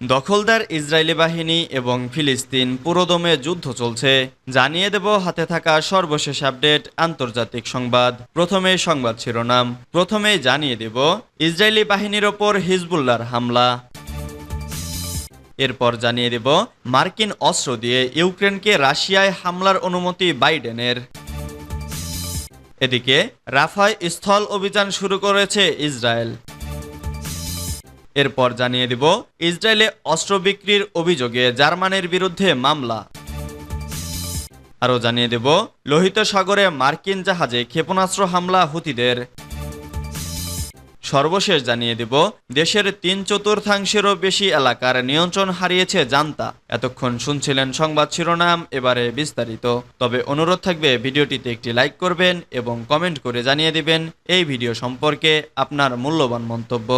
দখলদার ইসরায়েলি বাহিনী এবং ফিলিস্তিন পুরোদমে যুদ্ধ চলছে। জানিয়ে দেব হাতে থাকা সর্বশেষ আপডেট আন্তর্জাতিক সংবাদ। প্রথমে সংবাদ শিরোনাম। প্রথমেই জানিয়ে দেব ইসরায়েলি বাহিনীর ওপর হিজবুল্লার হামলা। এরপর জানিয়ে দেব মার্কিন অস্ত্র দিয়ে ইউক্রেনকে রাশিয়ায় হামলার অনুমতি বাইডেনের। এদিকে রাফায় স্থল অভিযান শুরু করেছে ইসরায়েল। এরপর জানিয়ে দিব, ইসরায়েলে অস্ত্র বিক্রির অভিযোগে জার্মানির বিরুদ্ধে মামলা। আরও জানিয়ে দেব, লোহিত সাগরে মার্কিন জাহাজে ক্ষেপণাস্ত্র হামলা হুতিদের। সর্বশেষ জানিয়ে দেব, দেশের তিন চতুর্থাংশেরও বেশি এলাকার নিয়ন্ত্রণ হারিয়েছে জান্তা। এতক্ষণ শুনছিলেন সংবাদ শিরোনাম, এবারে বিস্তারিত। তবে অনুরোধ থাকবে, ভিডিওটিতে একটি লাইক করবেন এবং কমেন্ট করে জানিয়ে দিবেন, এই ভিডিও সম্পর্কে আপনার মূল্যবান মন্তব্য।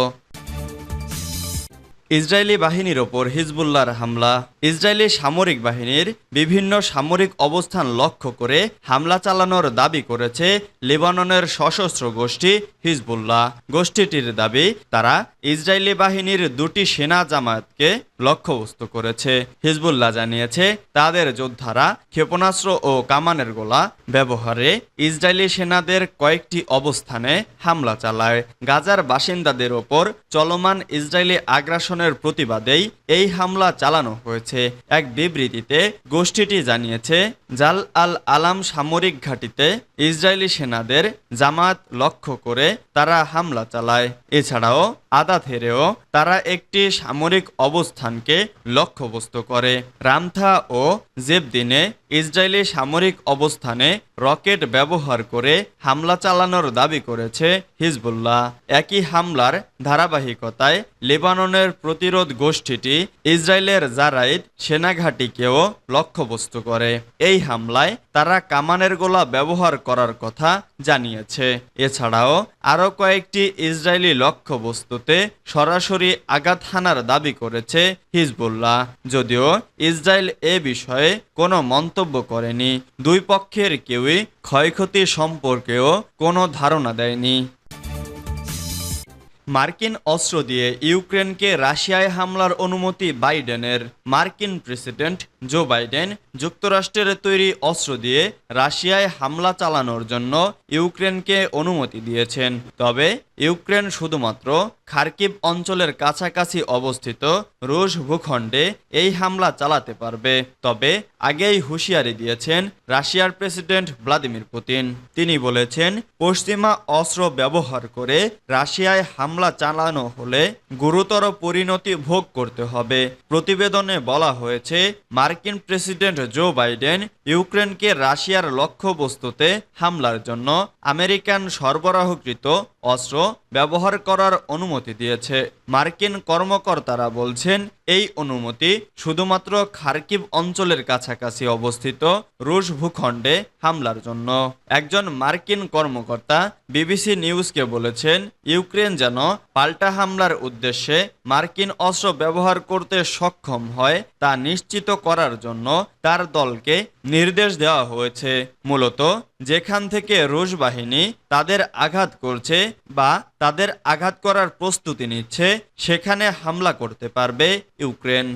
ইসরায়েলি বাহিনীর ওপর হিজবুল্লার হামলা। ইসরায়েলি সামরিক বাহিনীর বিভিন্ন সামরিক অবস্থান লক্ষ্য করে হামলা চালানোর দাবি করেছে লেবাননের সশস্ত্র গোষ্ঠী হিজবুল্লাহ। গোষ্ঠীটির দাবি, তারা ইসরায়েলি বাহিনীর দুটি সেনা জামায়াতকে লক্ষ্যবস্তু করেছে। হিজবুল্লাহ জানিয়েছে, তাদের যোদ্ধারা ক্ষেপণাস্ত্র ও কামানের গোলা ব্যবহারে ইসরায়েলি সেনাদের কয়েকটি অবস্থানে হামলা চালায়। গাজার বাসিন্দাদের ওপর চলমান ইসরায়েলি আগ্রাসনের প্রতিবাদেই এই হামলা চালানো হয়েছে। এক বিবৃতিতে গোষ্ঠীটি জানিয়েছে, জাল আল আলাম সামরিক ঘাঁটিতে ইসরায়েলি সেনাদের জামাত লক্ষ্য করে তারা হামলা চালায়। এছাড়াও আদা থেরেও তারা একটি সামরিক অবস্থানকে লক্ষ্যবস্তু করে। রামথা ও জেবদিনে ইসরায়েলি সামরিক অবস্থানে রকেট ব্যবহার করে হামলা চালানোর দাবি করেছে হিজবুল্লাহ। একই হামলার ধারাবাহিকতায় লেবাননের প্রতিরোধ গোষ্ঠীটি ইসরায়েলের জারাইদ সেনাঘাটিকেও লক্ষ্যবস্তু করে। এই হামলায় তারা কামানের গোলা ব্যবহার করার কথা জানিয়েছে। এছাড়াও, আরও কয়েকটি ইসরায়েলি লক্ষ্যবস্তুতে সরাসরি আঘাত হানার দাবি করেছে হিজবুল্লাহ। যদিও ইসরায়েল এ বিষয়ে কোনো মন্তব্য করেনি। দুই পক্ষের কেউই ক্ষয়ক্ষতি সম্পর্কেও কোনো ধারণা দেয়নি। মার্কিন অস্ত্র দিয়ে ইউক্রেনকে রাশিয়ায় হামলার অনুমতি বাইডেনের মার্কিন প্রেসিডেন্ট জো বাইডেন যুক্তরাষ্ট্রের তৈরি অস্ত্র দিয়ে রাশিয়ায় হামলা চালানোর জন্য ইউক্রেনকে অনুমতি দিয়েছেন। তবে ইউক্রেন শুধুমাত্র খার্কিব অঞ্চলের কাছাকাছি অবস্থিত রুশ ভূখণ্ডে এই হামলা চালাতে পারবে। তবে আগেই হুঁশিয়ারি দিয়েছেন রাশিয়ার প্রেসিডেন্ট ভ্লাদিমির পুতিন। তিনি বলেছেন, পশ্চিমা অস্ত্র ব্যবহার করে রাশিয়ায় হামলা চালানো হলে গুরুতর পরিণতি ভোগ করতে হবে। প্রতিবেদনে বলা হয়েছে, মার্কিন প্রেসিডেন্ট জো বাইডেন ইউক্রেনকে রাশিয়ার লক্ষ্যবস্তুতে হামলার জন্য আমেরিকান সরবরাহকৃত অস্ত্র 있어요. ব্যবহার করার অনুমতি দিয়েছে। মার্কিন কর্মকর্তারা বলছেন, এই অনুমতি শুধুমাত্র খার্কিব অঞ্চলের কাছাকাছি অবস্থিত রুশ ভূখণ্ডে হামলার জন্য। একজন মার্কিন কর্মকর্তা বিবিসি নিউজকে বলেছেন, ইউক্রেন যেন পাল্টা হামলার উদ্দেশ্যে মার্কিন অস্ত্র ব্যবহার করতে সক্ষম হয়, তা নিশ্চিত করার জন্য তার দলকে নির্দেশ দেওয়া হয়েছে। মূলত, যেখান থেকে রুশ বাহিনী তাদের আঘাত করছে বা তাদের আঘাত করার প্রস্তুতি নিচ্ছে, সেখানে হামলা করতে পারবে ইউক্রেন।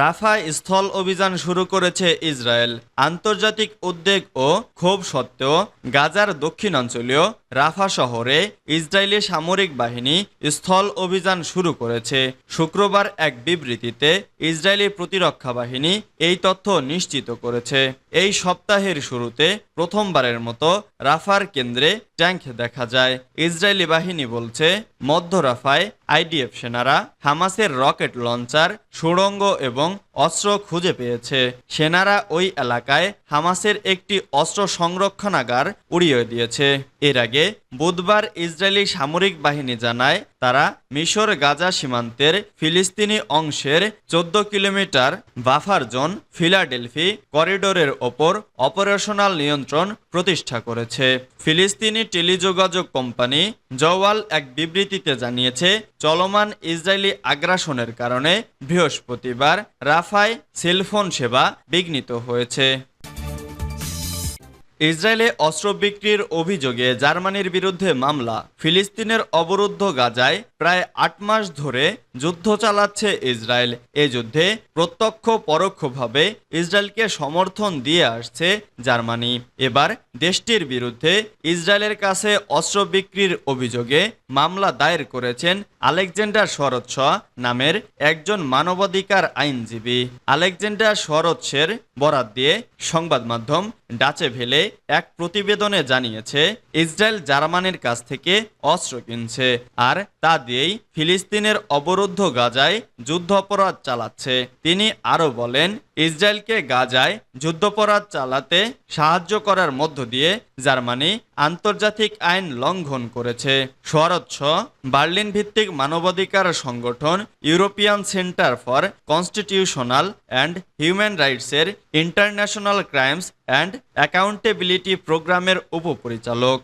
রাফা স্থল অভিযান শুরু করেছে ইসরায়েল। আন্তর্জাতিক উদ্বেগ ও ক্ষোভ সত্ত্বেও গাজার দক্ষিণাঞ্চলীয় রাফা শহরে ইসরায়েলি সামরিক বাহিনী স্থল অভিযান শুরু করেছে। শুক্রবার এক বিবৃতিতে ইসরায়েলি প্রতিরক্ষা বাহিনী এই তথ্য নিশ্চিত করেছে। এই সপ্তাহের শুরুতে প্রথমবারের মতো রাফার কেন্দ্রে ট্যাঙ্ক দেখা যায়। ইসরায়েলি বাহিনী বলছে, মধ্য রাফায় আইডিএফ সেনারা হামাসের রকেট লঞ্চার, সুড়ঙ্গ এবং অস্ত্র খুঁজে পেয়েছে। সেনারা ওই এলাকায় হামাসের একটি অস্ত্র সংরক্ষণাগার উড়িয়ে দিয়েছে। এর আগে বুধবার ইসরায়েলি সামরিক বাহিনী জানায়, তারা মিশর গাজা সীমান্তের ফিলিস্তিনি অংশের চোদ্দ কিলোমিটার বাফার জোন ফিলাডেলফি করিডোরের ওপর অপারেশনাল নিয়ন্ত্রণ প্রতিষ্ঠা করেছে। ফিলিস্তিনি টেলিযোগাযোগ কোম্পানি জওয়াল এক বিবৃতিতে জানিয়েছে, চলমান ইসরায়েলি আগ্রাসনের কারণে বৃহস্পতিবার রাফায় সেলফোন সেবা বিঘ্নিত হয়েছে। ইসরায়েলে অস্ত্র বিক্রির অভিযোগে জার্মানির বিরুদ্ধে মামলা, ফিলিস্তিনের অবরুদ্ধ গাজায় প্রায় আট মাস ধরে যুদ্ধ চালাচ্ছে ইসরায়েল। এ যুদ্ধে প্রত্যক্ষ পরোক্ষভাবে ইসরায়েলকে সমর্থন দিয়ে আসছে জার্মানি। এবার দেশটির বিরুদ্ধে ইসরায়েলের কাছে অস্ত্র বিক্রির অভিযোগে মামলা দায়ের করেছেন আলেকজেন্ডার শরৎ নামের একজন মানবাধিকার আইনজীবী। আলেকজান্ডার শরৎসের বরাত দিয়ে সংবাদ মাধ্যম ডাচে ভেলে এক প্রতিবেদনে জানিয়েছে, ইসরায়েল জার্মানির কাছ থেকে অস্ত্র কিনছে আর তা দিয়েই ফিলিস্তিনের অবরুদ্ধ গাজায় যুদ্ধাপরাধ চালাচ্ছে। তিনি আরও বলেন, ইসরায়েলকে গাজায় যুদ্ধাপরাধ চালাতে সাহায্য করার মধ্য দিয়ে জার্মানি আন্তর্জাতিক আইন লঙ্ঘন করেছে। স্বরচ্ছ বার্লিন ভিত্তিক মানবাধিকার সংগঠন European centre for constitutional and human রাইটসের international crimes and accountability প্রোগ্রামের উপপরিচালক।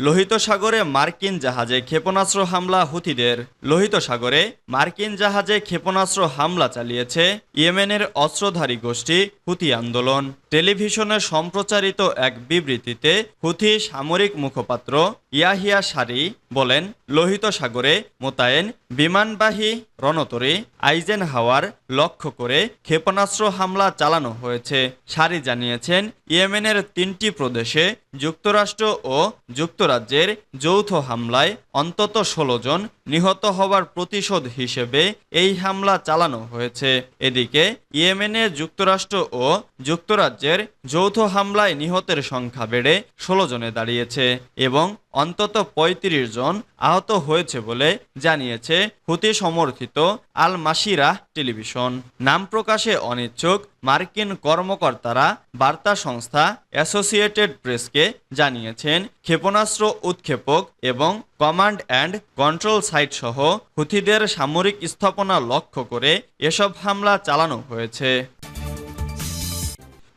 লোহিত সাগরে মার্কিন জাহাজে ক্ষেপণাস্ত্র হামলা হুথিদের। লোহিত সাগরে মার্কিন জাহাজে ক্ষেপণাস্ত্র হামলা চালিয়েছে ইয়েমেনের অস্ত্রধারী গোষ্ঠী হুথি আন্দোলন। টেলিভিশনে সম্প্রচারিত এক বিবৃতিতে হুথি সামরিক মুখপাত্র ইয়াহিয়া সারি বলেন, লোহিত সাগরে মোতায়েন বিমানবাহী রণতরী আইজেন হাওয়ার লক্ষ্য করে ক্ষেপণাস্ত্র হামলা চালানো হয়েছে। সারি জানিয়েছেন, ইয়েমেনের তিনটি প্রদেশে যুক্তরাষ্ট্র ও যুক্তরাজ্যের যৌথ হামলায় অন্তত ষোলো জন নিহত হওয়ার প্রতিশোধ হিসেবে এই হামলা চালানো হয়েছে। এদিকে, ইয়েমেনে যুক্তরাষ্ট্র ও যুক্তরাজ্যের যৌথ হামলায় নিহতের সংখ্যা বেড়ে ষোলো জনে দাঁড়িয়েছে এবং অন্তত ৩৫ জন আহত হয়েছে বলে জানিয়েছে হুতি সমর্থিত আল মাসিরা টেলিভিশন। নাম প্রকাশে অনিচ্ছুক মার্কিন কর্মকর্তারা বার্তা সংস্থা অ্যাসোসিয়েটেড প্রেসকে জানিয়েছেন, ক্ষেপণাস্ত্র উৎক্ষেপক এবং কমান্ড অ্যান্ড কন্ট্রোল সাইট সহ হুথিদের সামরিক স্থাপনা লক্ষ্য করে এসব হামলা চালানো হয়েছে।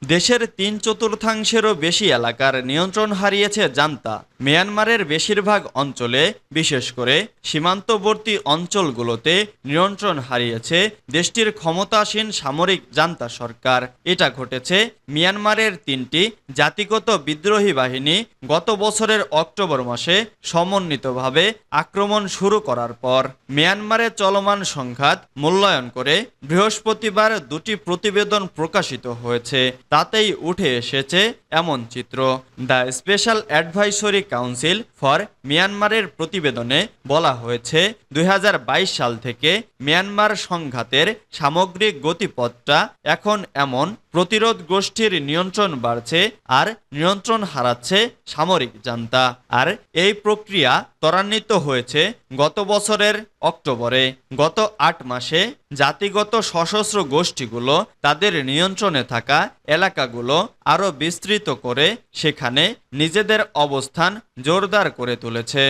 দেশের তিন চতুর্থাংশেরও বেশি এলাকার নিয়ন্ত্রণ হারিয়েছে জান্তা। মিয়ানমারের বেশিরভাগ অঞ্চলে, বিশেষ করে সীমান্তবর্তী অঞ্চলগুলোতে নিয়ন্ত্রণ হারিয়েছে দেশটির ক্ষমতাসীন সামরিক জান্তা সরকার। এটা ঘটেছে মিয়ানমারের তিনটি জাতিগত বিদ্রোহী বাহিনী গত বছরের অক্টোবর মাসে সমন্বিতভাবে আক্রমণ শুরু করার পর মিয়ানমারে চলমান সংঘাত মূল্যায়ন করে বৃহস্পতিবার দুটি প্রতিবেদন প্রকাশিত হয়েছে। তাতেই উঠে এসেছে এমন চিত্র। The special advisory council for মিয়ানমারের প্রতিবেদনে বলা হয়েছে, দুই হাজার বাইশ সাল থেকে মিয়ানমার সংঘাতের সামগ্রিক গতিপথটা এখন এমন, প্রতিরোধ গোষ্ঠীর নিয়ন্ত্রণ বাড়ছে আর নিয়ন্ত্রণ হারাচ্ছে সামরিক জান্তা। আর এই প্রক্রিয়া ত্বরান্বিত হয়েছে গত বছরের অক্টোবরে। গত আট মাসে জাতিগত সশস্ত্র গোষ্ঠীগুলো তাদের নিয়ন্ত্রণে থাকা এলাকাগুলো আরও বিস্তৃত করে সেখানে নিজেদের অবস্থান জোরদার করে তুলেছে।